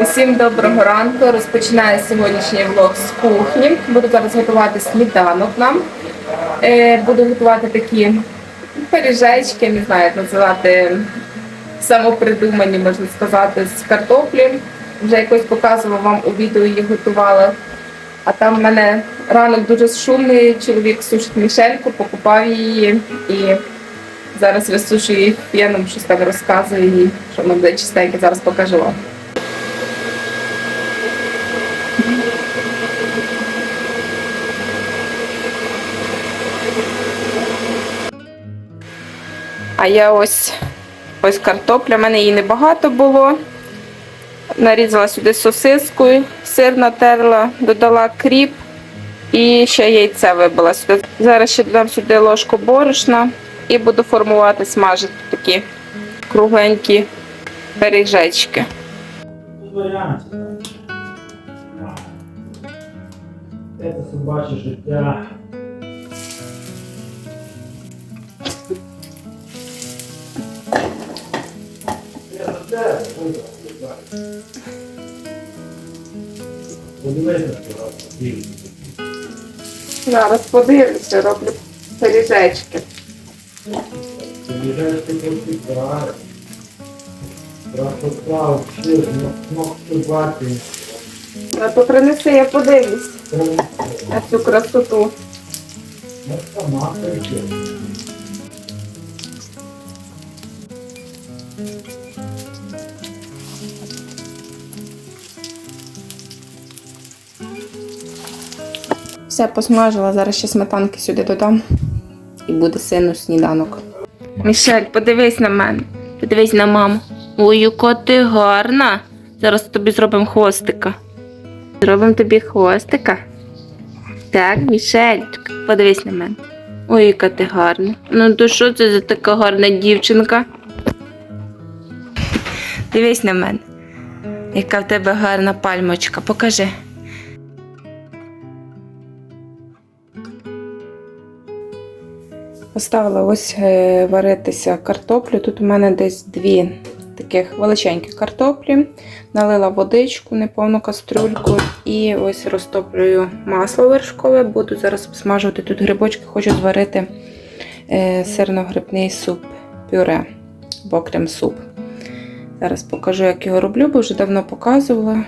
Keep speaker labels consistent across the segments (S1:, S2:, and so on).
S1: Усім доброго ранку. Розпочинаю сьогоднішній влог з кухні. Буду зараз готувати сніданок нам. Е, буду готувати такі пиріжечки, не знаю, як називати самопридумані, можна сказати, з картоплі. Вже якось показувала вам у відео їх готувала. А там в мене ранок дуже шумний, чоловік сушить мішельку, покупав її і зараз висушую її феном, щось там розказує їй, що вона буде чистеньке, зараз покажу вам. А я ось ось картопля, в мене її небагато було. Нарізала сюди сосискою, сир натерла, додала кріп і ще яйце вибила сюди. Зараз ще додам сюди ложку борошна і буду формувати, смажити такі кругленькі пиріжечки.
S2: Це собаче життя.
S1: Зараз подивлюся, роблю пиріжечки.
S2: Ти їжджаєш ти просто правильно. Красота, все, ног.
S1: А то принеси, я подивлюсь на цю красоту.
S2: Я сама.
S1: Все посмажила, зараз ще сметанки сюди додам. І буде сину сніданок. Мішель, подивись на мене. Подивись на маму. Ой, яка ти гарна. Зараз тобі зробимо хвостика. Зробимо тобі хвостика. Так, Мішельчик, подивись на мене. Ой, яка ти гарна. Ну то що це за така гарна дівчинка? Дивись на мене. Яка в тебе гарна пальмочка. Покажи. Поставила ось е, варитися картоплю. Тут у мене десь дві таких величенькі картоплі. Налила водичку, неповну кастрюльку і ось розтоплюю масло вершкове. Буду зараз обсмажувати тут грибочки, хочу зварити е, сирно-грибний суп пюре або крем-суп. Зараз покажу, як його роблю, бо вже давно показувала.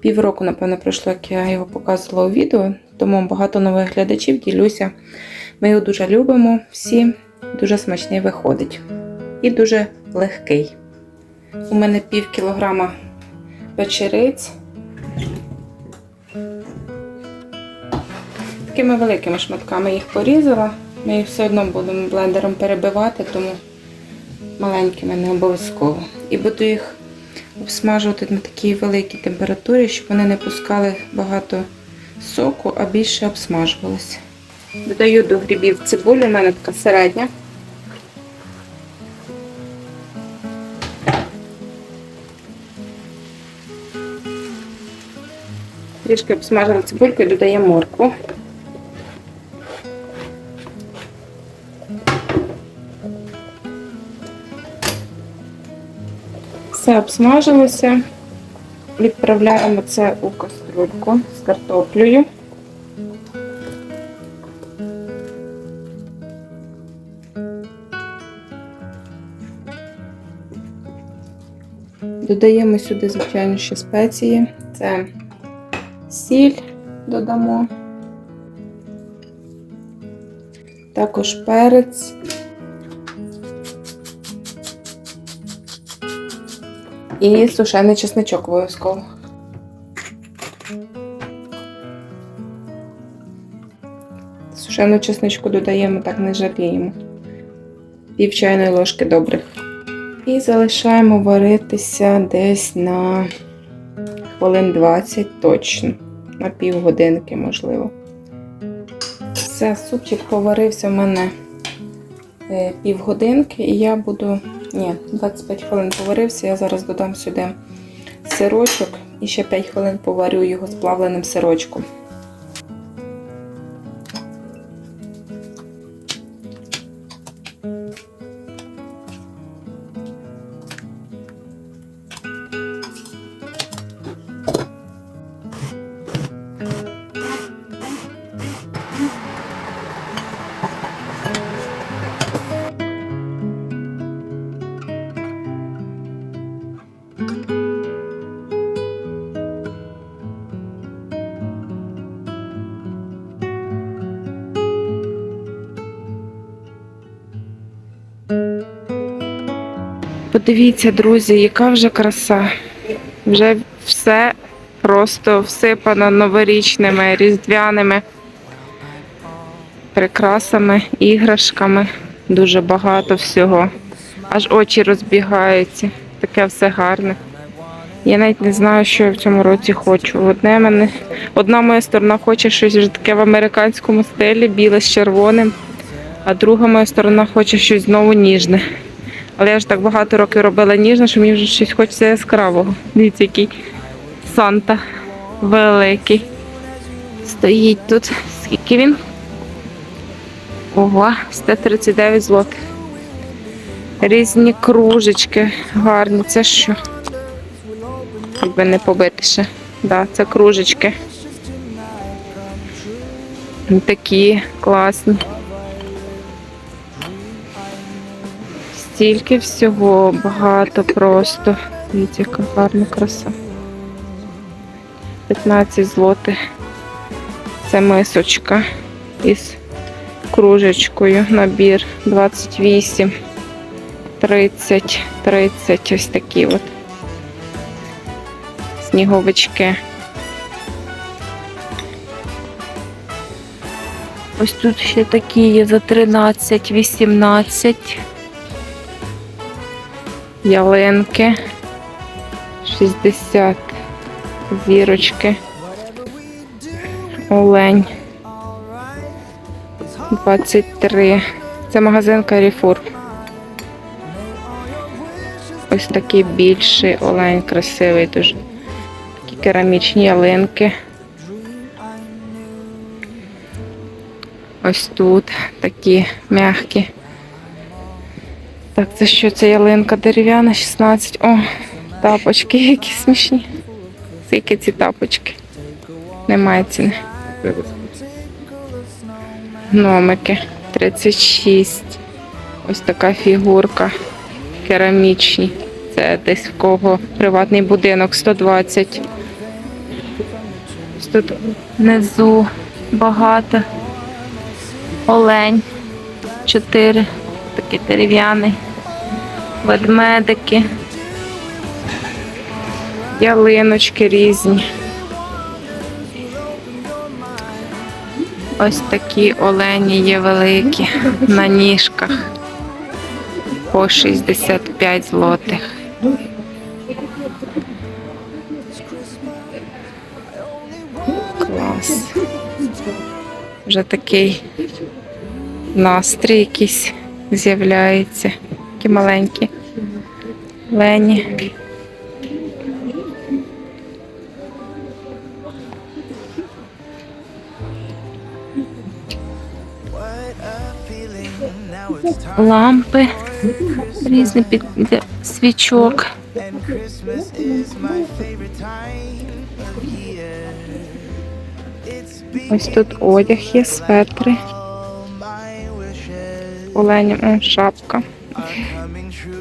S1: Півроку, напевно, пройшло, як я його показувала у відео, тому багато нових глядачів ділюся. Ми його дуже любимо всі, дуже смачний виходить. І дуже легкий. У мене пів кілограма печериць. Такими великими шматками їх порізала. Ми їх все одно будемо блендером перебивати, тому маленькими не обов'язково. І буду їх обсмажувати на такій великій температурі, щоб вони не пускали багато соку, а більше обсмажувалися. Додаю до грибів цибулю, у мене така середня. Трішки обсмажила цибульку і додаємо моркву. Все обсмажилося. Відправляємо це у каструльку з картоплею. Додаємо сюди, звичайно, ще спеції. Це сіль додамо. Також перець. І сушений чесничок обов'язково. Сушену чесничку додаємо, так не жаліємо. Пів чайної ложки добрих. І залишаємо варитися десь на хвилин 20 точно, на півгодинки, можливо. Все, супчик поварився в мене е, півгодинки, і я буду. Ні, 25 хвилин поварився, я зараз додам сюди сирочок і ще 5 хвилин поварю його з плавленим сирочком. Подивіться, друзі, яка вже краса. Вже все просто всипано новорічними, різдвяними прикрасами, іграшками. Дуже багато всього. Аж очі розбігаються. Таке все гарне. Я навіть не знаю, що я в цьому році хочу. Одне мене, одна моя сторона хоче щось вже таке в американському стилі, біле з червоним, а друга моя сторона хоче щось знову ніжне. Але я ж так багато років робила ніжне, що мені вже щось хочеться яскравого. Дивіться, який Санта великий. Стоїть тут. Скільки він? Ого, 139 злотих. Різні кружечки гарні. Це що? Якби не побити ще. Да, це кружечки. Такі класні. Стільки всього, багато просто. Дивіться, яка гарна краса. 15 злотих. Це мисочка із кружечкою. Набір 28, 30, 30. Ось такі от сніговички. Ось тут ще такі є за 13, 18. Ялинки. 60 зірочки. Олень. 23. Це магазин Carrefour. Ось такий більший олень, красивий дуже. Такі керамічні ялинки. Ось тут такі м'які. Так, це що? Це ялинка дерев'яна, 16. О, тапочки які смішні. Скільки ці тапочки? Немає ціни. Гномики 36. Ось така фігурка. Керамічні. Це десь в кого приватний будинок 120. Ось тут внизу багато. Олень. 4. Такий дерев'яний. Ведмедики. Ялиночки різні. Ось такі олені є великі на ніжках по 65 злотих. Клас. Вже такий настрій якийсь з'являється. Такі маленькі лені. Лампи різні під для свічок. Ось тут одяг є, светри, оленям, шапка.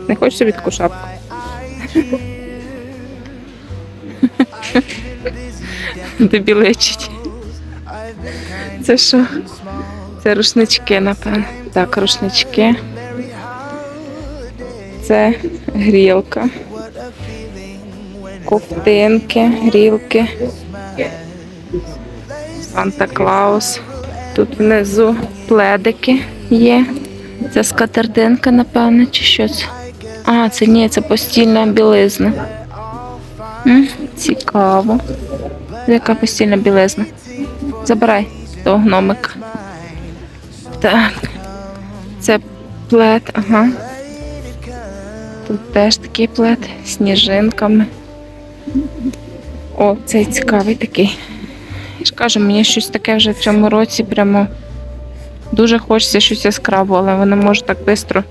S1: Не хочеш собі таку шапку? Тобі личить. Це що? Це рушнички, напевно. Так, рушнички. Це грілка, ковтинки, грілки, Санта Клаус. Тут внизу пледики є. Це скатертинка, напевно, чи що це? А, це ні, це постільна білизна. М, цікаво. Яка постільна білизна? Забирай того гномика. Так. Це плед, ага. Тут теж такий плед з сніжинками. О, цей цікавий такий. Я ж кажу, мені щось таке вже в цьому році прямо дуже хочеться щось яскравого, але воно може так швидко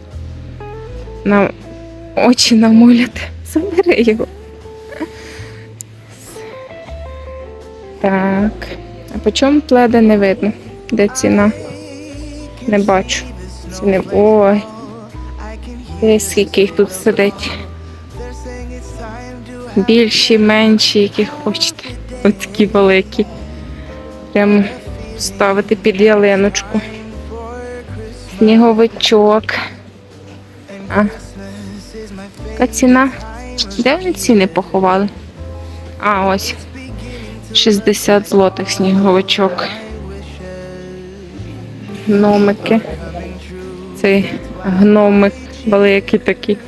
S1: очі намуляти. Забери його. Так. А по чому пледа не видно? Де ціна? Не бачу. Ціни. Ой. Десь скільки їх тут сидить. Більші, менші, які хочете. Ось такі великі. Прямо ставити під ялиночку. Сніговичок. А, Яка ціна? Де вони ціни поховали? А, ось. 60 злотих сніговичок. Гномики. Цей гномик великий такий.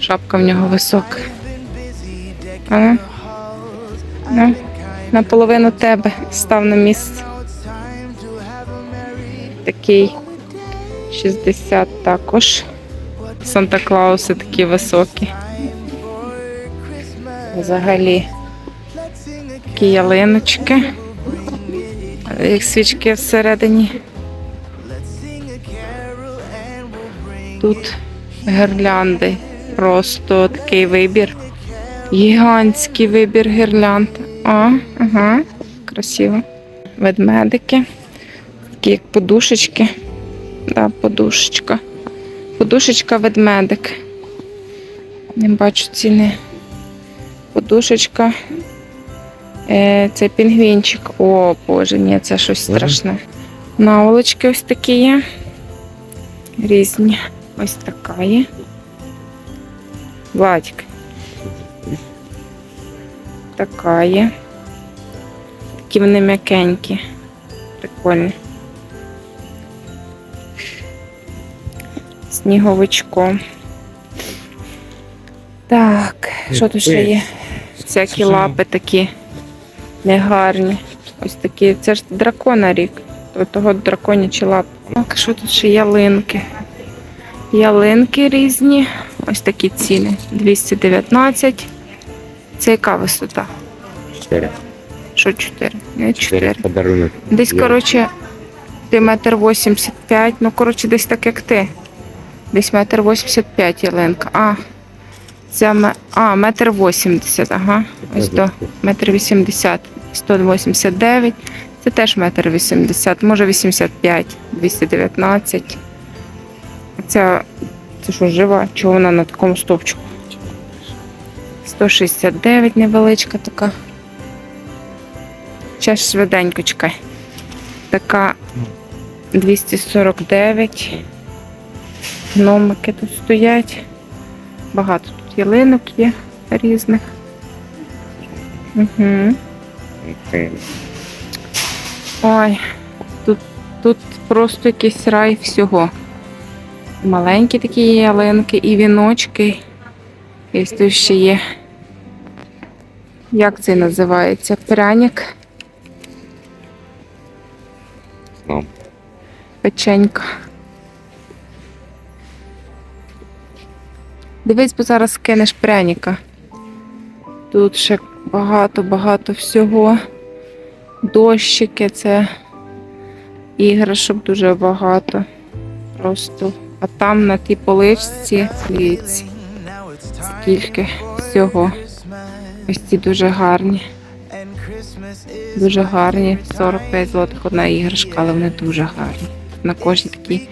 S1: Шапка в нього висока. А, ну. ну, наполовину тебе став на місце. Такий 60 також. Санта Клауси такі високі. Взагалі такі ялиночки. Як свічки всередині. Тут гірлянди. Просто такий вибір. Гігантський вибір гірлянд. А, ага, красиво. Ведмедики. Такі як подушечки. Да, подушечка. Подушечка ведмедик. Не бачу ціни. Подушечка. Е, це пінгвінчик. О, боже, ні, це щось страшне. Наволочки ось такі є. Різні. Ось така є. Владик. Така є. Такі вони м'якенькі. Прикольні. Сніговичком. Так, що тут ще є? Всякі лапи такі негарні. Ось такі. Це ж дракона рік. То того драконячі лапи. Так, що тут ще ялинки? Ялинки різні. Ось такі ціни. 219. Це яка висота?
S2: Чотири.
S1: Що 4? Не 4.
S2: Чотири подарунок.
S1: Десь, коротше, ти метр 85, ну, коротше, десь так, як ти. Десь метр 85 ялинка. А, це а, метр 80, ага. Ось до метр 80, 189. Це теж метр 80, може 85, 219. Ця, це що, жива? Чого вона на такому стовпчику? 169 невеличка така. Зараз швиденько чекай. Така 249. Гномики тут стоять. Багато тут ялинок є різних. Угу. Ой, тут, тут просто якийсь рай всього. Маленькі такі ялинки і віночки. І тут ще є. Як це називається? Пряник,
S2: Ну,
S1: печенька. Дивись, бо зараз кинеш пряника. Тут ще багато-багато всього. Дощики, це іграшок дуже багато. Просто. А там на тій поличці, дивіться, скільки всього. Ось ці дуже гарні. Дуже гарні. 45 злотих одна іграшка, але вони дуже гарні. На кожній такі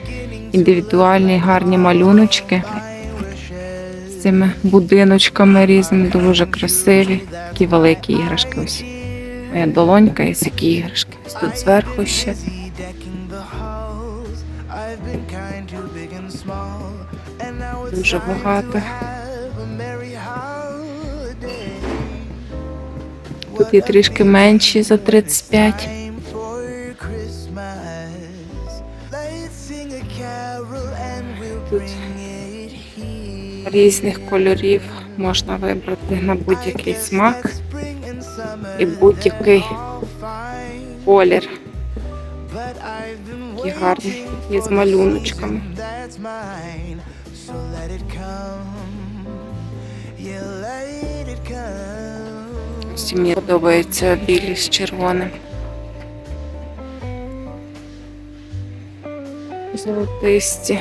S1: індивідуальні гарні малюночки цими будиночками різними, дуже красиві. Такі великі іграшки. Ось моя долонька і такі іграшки. Ось тут зверху ще. Дуже багато. Тут є трішки менші за 35. Тут різних кольорів можна вибрати на будь-який смак і будь-який колір. Такі гарні, є з малюночками. Ось мені подобається білі з червоним. Золотисті.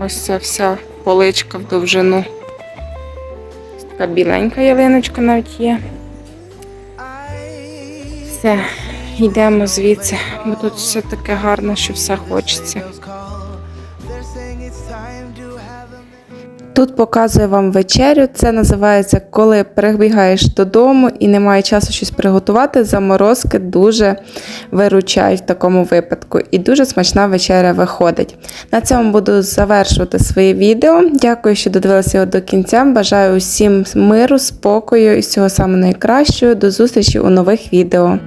S1: Ось ця вся поличка в довжину. Така біленька ялиночка навіть є. Все, йдемо звідси, бо тут все таке гарне, що все хочеться. Тут показую вам вечерю. Це називається, коли прибігаєш додому і немає часу щось приготувати. Заморозки дуже виручають в такому випадку. І дуже смачна вечеря виходить. На цьому буду завершувати своє відео. Дякую, що додивилися його до кінця. Бажаю усім миру, спокою і всього самого найкращого. До зустрічі у нових відео.